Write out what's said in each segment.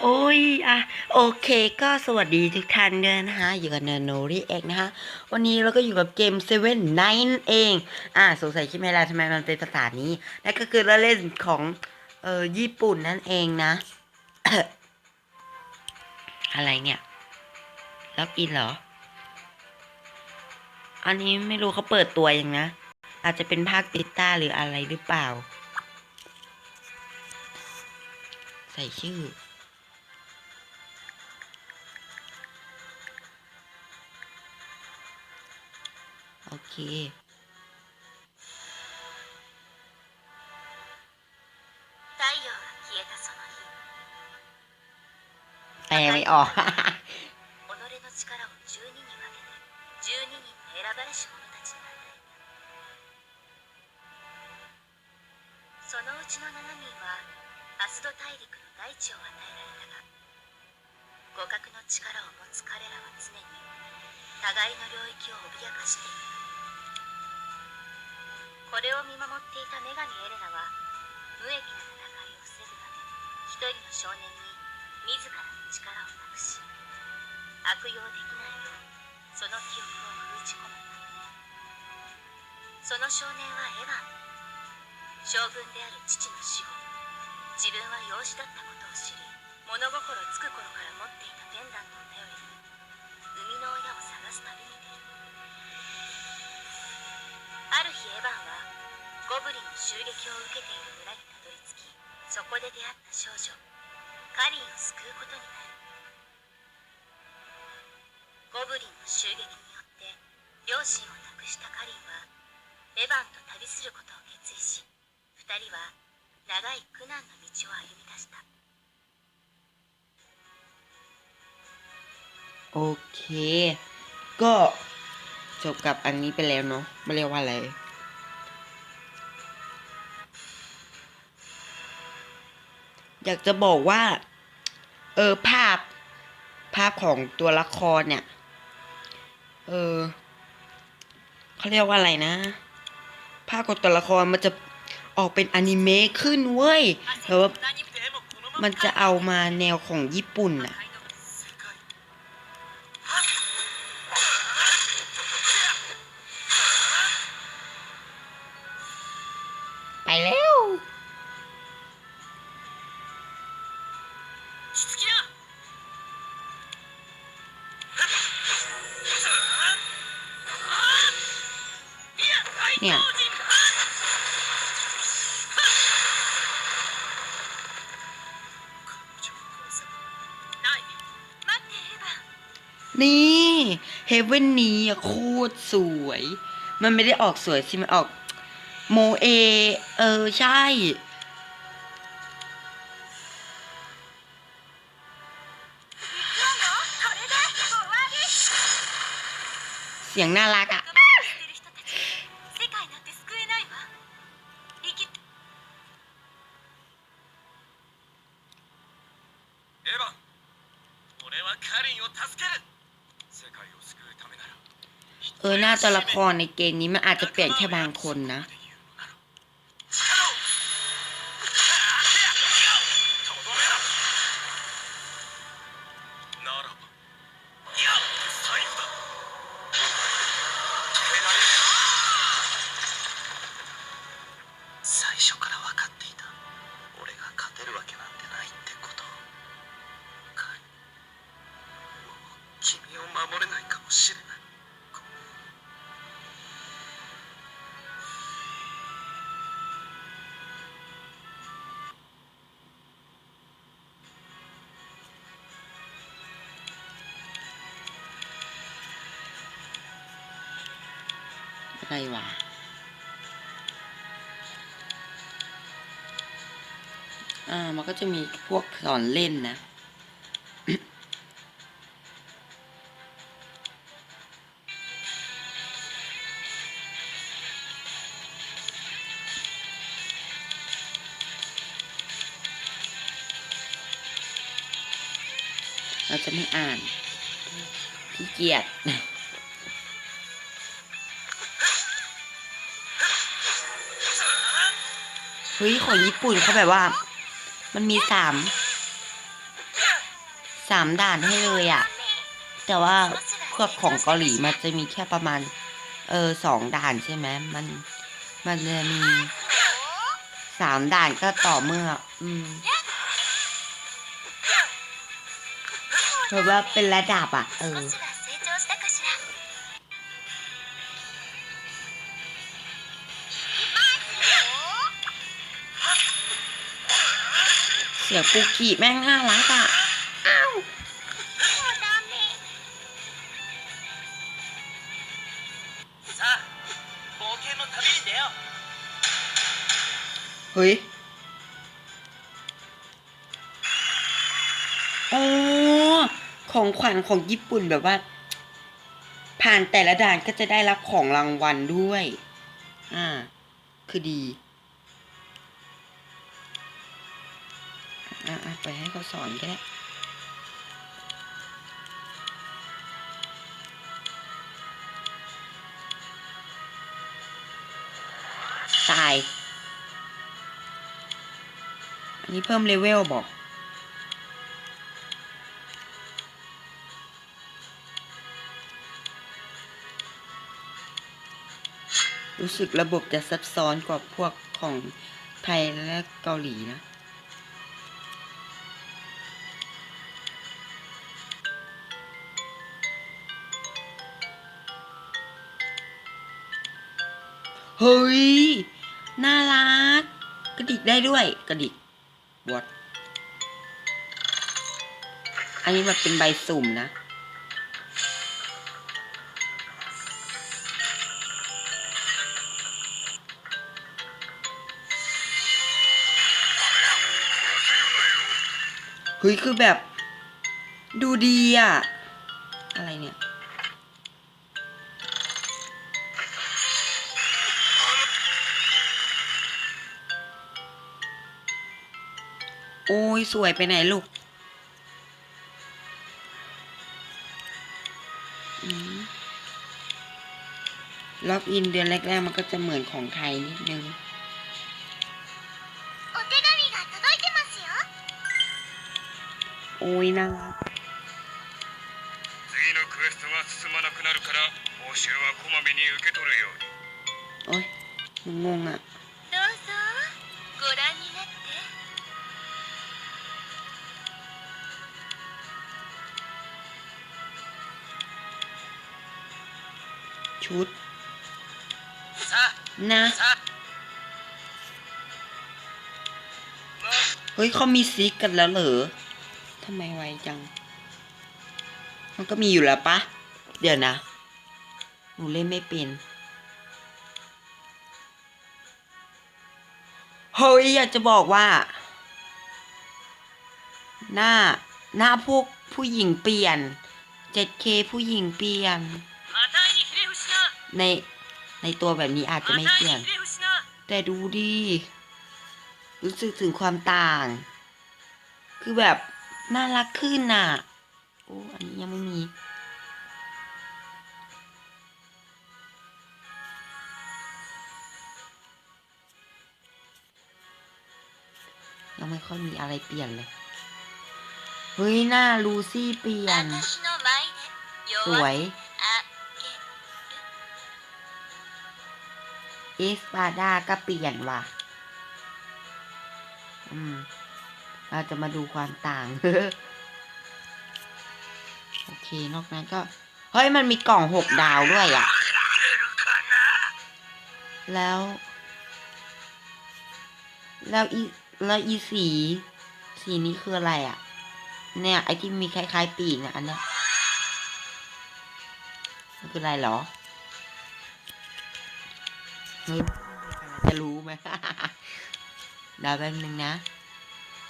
โอ้ยอะโอเคก็สวัสดีทุกท่านด้วยนะคะอยู่กับเนโนรีเอกนะคะวันนี้เราก็อยู่กับเกม Seven Night เอง อะสงสัยใช่ไหมล่ะทำไมมันเป็นภาษานี้นั่นก็คือเราเล่นของเออญี่ปุ่นนั่นเองนะ อะไรเนี่ยล็อกอินเหรอ อันนี้ไม่รู้เขาเปิดตัวยังนะ อาจจะเป็นภาคติต้าหรืออะไรหรือเปล่า ใส่ชื่อ 時。太陽が消えたその日。あー、みいお己の力を十二に。分けて十二人の選ばれし者たちに与えたそのうちの七人はアスド大陸の大地を与えられたが互角の力を持つ彼らは常に互いの領域を脅かしている。これを見守っていた女神エレナは無益な戦いを防ぐため一人の少年に自らの力を託し悪用できないようその記憶を封じ込めたその少年はエヴァン将軍である父の死後自分は養子だったことを知り物心つく頃から持っていたペンダントを頼りに生みの親を探す旅に出る。ゴブリンの襲撃を受けている村にたどり着きそこで出会った少女カリンを救うことになるゴブリンの襲撃によって両親を亡くしたカリンはエヴァンと旅することを決意し二人は長い苦難の道を歩み出した โอเค ก็จบกับอันนี้ไปแล้วเนาะไม่เรียกว่าอะไร อยากจะบอกว่า เออภาพภาพของตัวละครเนี่ย เออเขาเรียกว่าอะไรนะ ภาพของตัวละครมันจะออกเป็นอนิเมะขึ้นเว้ยแต่ว่ามันจะเอามาแนวของญี่ปุ่นอะ เนี่ยนี่เฮเว่นนี้โคตรสวย มันไม่ได้ออกสวยสิ มันออก โมเอ เออ ใช่ สียงน่ารักอะะเออหน้าตัวละครในเกมนี้มันอาจจะเปลี่ยนแค่บางคนนะ ไรวะอ่า มันก็จะมีพวกสอนเล่นนะ เราจะไม่อ่านขี้เกียจ เฮ้ยของญี่ปุ่นเขาแบบว่า มันมีสามสามด่านให้เลยอะแต่ว่าพวกของเกาหลีมันจะมีแค่ประมาณ เออสองด่านใช่ไหมมัน มันจะมีสามด่านก็ต่อเมื่อ อืมเพราะว่าเป็นระดับอะเออ เสือปูกี้แม่งน่ารักอะเฮ้ยโอ้ของขวัญของญี่ปุ่นแบบว่า ผ่านแต่ละด่านก็จะได้รับของรางวัลด้วย อ่า คือดี ให้เขาสอนก็ได้ตาย อันนี้เพิ่มเลเวลบอกรู้สึกระบบจะซับซ้อนกว่าพวกของไทยและเกาหลีนะ เฮ้ย น่ารัก กระดิกได้ด้วย กระดิกวอดอันนี้มันเป็นใบสุ่มนะ เฮ้ย คือแบบ ดูดีอะอะไรเนี่ย โอ้ยสวยไปไหนลูกล็อกอินเดือนแรกๆมันก็จะเหมือนของไทยนิดนึงโอ้ยน่าโอ้ยงงอะ ชุด นะ เฮ้ยเขามีซิกกันแล้วเหรอทำไมไวจัง มันก็มีอยู่แล้วปะ เดี๋ยวนะ หนูเล่นไม่เป็นเฮ้ยอยากจะบอกว่า หน้า หน้าพวกผู้หญิงเปลี่ยน 7K ผู้หญิงเปลี่ยน ในในตัวแบบนี้อาจจะไม่เสี่ยง แต่ดูดีรู้สึกถึงความต่าง คือแบบน่ารักขึ้นน่ะ โอ้ อันนี้ยังไม่มี ยังไม่ค่อยมีอะไรเปลี่ยนเลย เฮ้ย หน้าลูซี่เปลี่ยน สวย อสปาดาก็เปลี่ยนว่ะ อืม เราจะมาดูความต่าง โอเคนอกนั้นก็ เฮ้ย มันมีกล่องหกดาวด้วยอะ แล้ว แล้วอีแล้วอีสี สีนี้คืออะไรอะ เนี่ย ไอที่มีคล้ายๆปีกนะอันเนี้ยมันคืออะไรเหรอ จะรู้ไหมเดาวแป๊บนึงนะ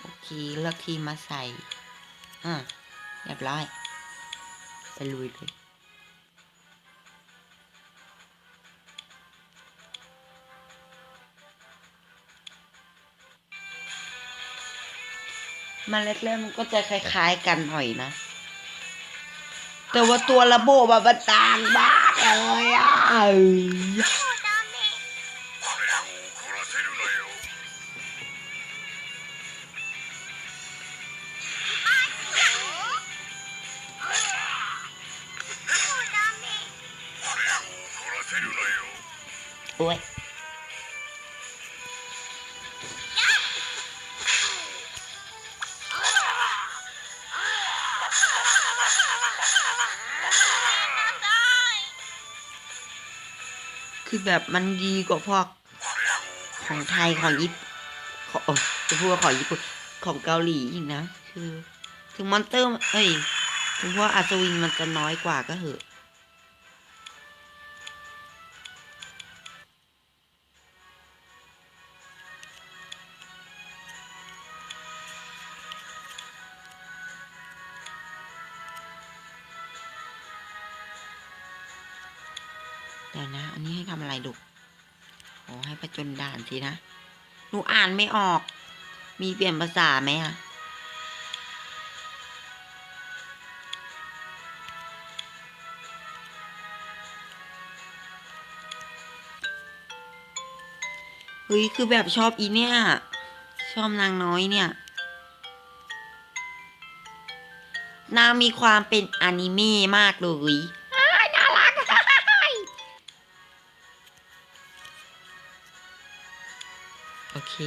โอเคเลือกทีมมาใส่อ่าเรียบร้อย ไปลุยเลยมาแรกๆมันก็จะคล้ายๆกันหน่อยนะ แต่ว่าตัวระบบอะมันต่างมากเลยอะ โอ้ยคือแบบมันดีกว่าพวกของไทยของญี่ปุ่นของโอ้ยจะพูดว่าของญี่ปุ่นของเกาหลีอีกนะ คือ ถึงมอนเตอร์ เอ้ย ถึงว่าอัศวินมันจะน้อยกว่าก็เหอะานสินะหนูอ่านไม่ออก มีเปลี่ยนภาษาไหมอะเฮ้ยคือแบบชอบอีเนี่ย ชอบนางน้อยเนี่ย นางมีความเป็นอนิเมะมากเลย เค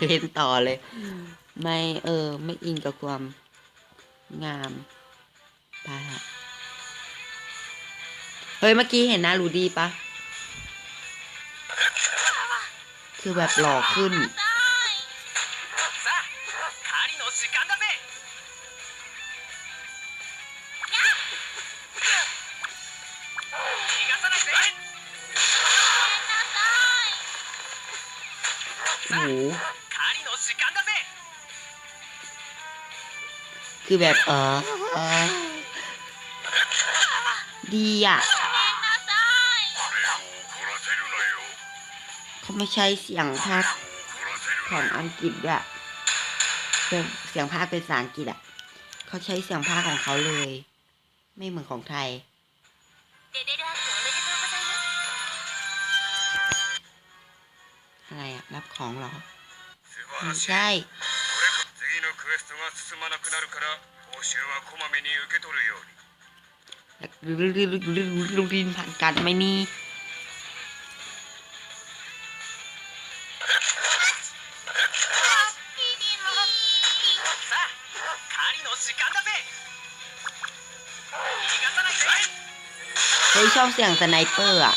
เล่นต่อเลย ไม่เออ ไม่อินกับความงามไปะเฮ้ย เมื่อกี้เห็นนะรูดีปะ คือแบบหล่อขึ้น โอ้คือแบบเออเดีอะเขาไม่ใช่เสียงภาคของอังกฤษด้วเสียงภาคเป็นภาษาอังกฤษอะเขาใช้เสียงภาคของเขาเลย ไม่เหมือนของไทย อะไรอะรับของหรอม่ใช่ลูกดินผ่านกัดไม่นี่เฮ้ยชอบเสียงสไนเปอร์อะ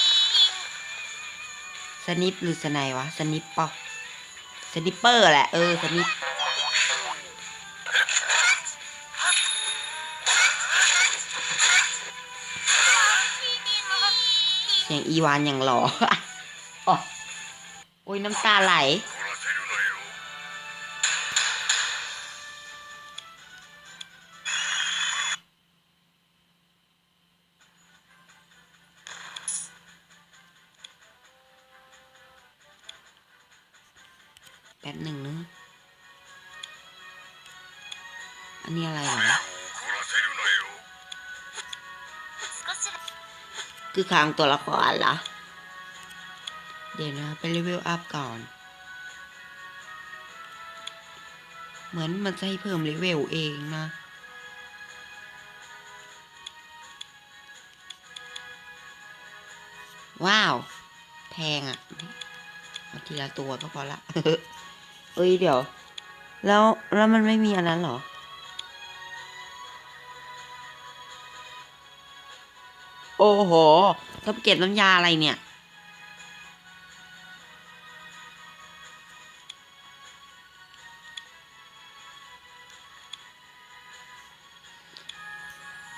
สนิปหรือสไนวะ สนิปปะสนิปเปอร์แหละ เออ สนิปเสียงอีวานอย่างหล่ออ๋อโอ้ยน้ำตาไหล ดหนึ่งนึงอันนี้อะไรเหรอคือคางตัวละครละเดี๋ยวนะ ไปรีวิวอัพก่อน เหมือนมันจะให้เพิ่มเลเวลเองนะว้าว แพงอะ่ะเอาทีละตัวก็พอละ เอ้ยเดี๋ยว แล้วแล้วมันไม่มีอันนั้นเหรอ โอ้โหต้องเก็บน้ำยาอะไรเนี่ย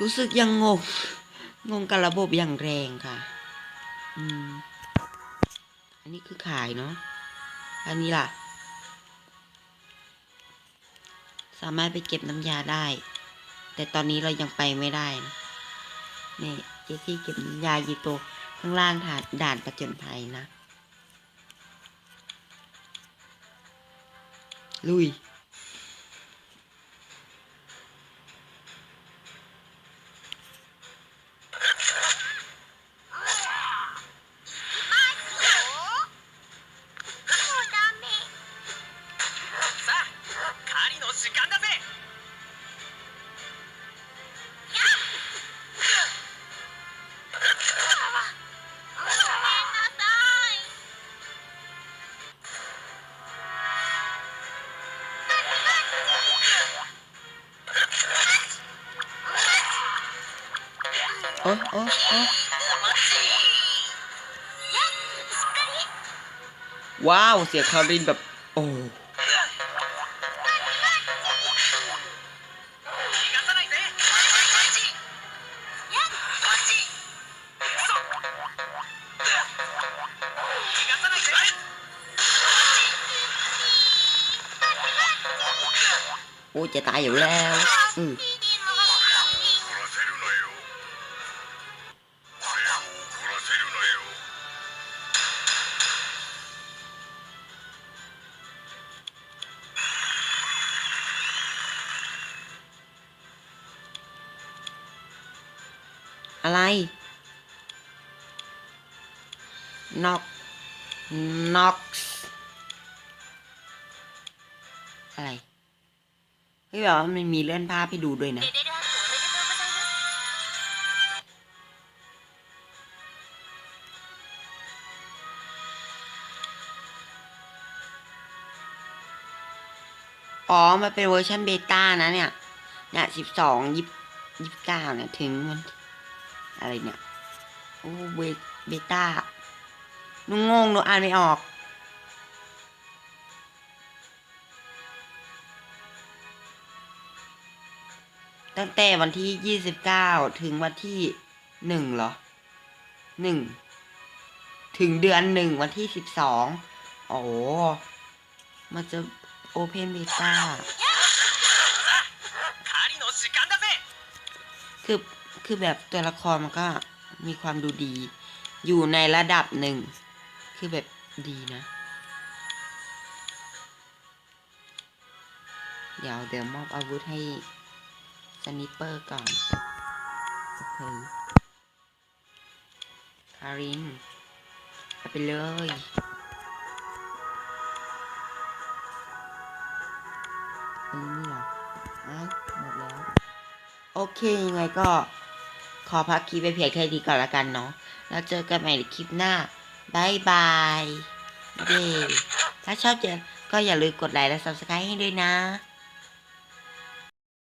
รู้สึกยังงง งงกับระบบอย่างแรงค่ะ อืม อันนี้คือขายเนาะ อันนี้ล่ะ สามารถไปเก็บน้ำยาได้ แต่ตอนนี้เรายังไปไม่ได้นะนี่เจที่เก็บน้ำยาอยู่ตัวข้างล่างถาดด่านประจนภัยนะ ลุย 時間だぜโอ้โอ้โอ้ว้าว เสียคารินแบบ โอ้ จะตายอยู่แล้วอืมอะไร knock knocks อะไร พี่บอกว่ามันมีเลื่อนภาพให้ดูด้วยนะ อ๋อ มันเป็นเวอร์ชันเบต้านะเนี่ย เนี่ยสิบสองยิบยิบเก้าเนี่ย ถึงมัน อะไรเนี่ย โอ้ เบต้าหนูงงหนูอ่านไม่ออก ตั้งแต่วันที่ยี่สิบเก้าถึงวันที่หนึ่งเหรอหนึ่งถึงเดือนหนึ่งวันที่สิบสองโอ้มันจะโอเพนเบต้าคือคือแบบตัวละครมันก็มีความดูดี อยู่ในระดับหนึ่ง คือแบบดีนะ เดี๋ยวเดี๋ยวมอบอาวุธให้ สนิปเปอร์ก่อน โอเค คารินไปเลยอันนี้เหรออ้าวหมดแล้ว โอเค ยังไงก็ขอพักคลิปไปเพียงแค่นี้ก่อนละกันเนาะ แล้วเจอกันใหม่ในคลิปหน้าบายบายเย้ถ้าชอบเจอก็อย่าลืมกดไลค์และ subscribe ให้ด้วยนะ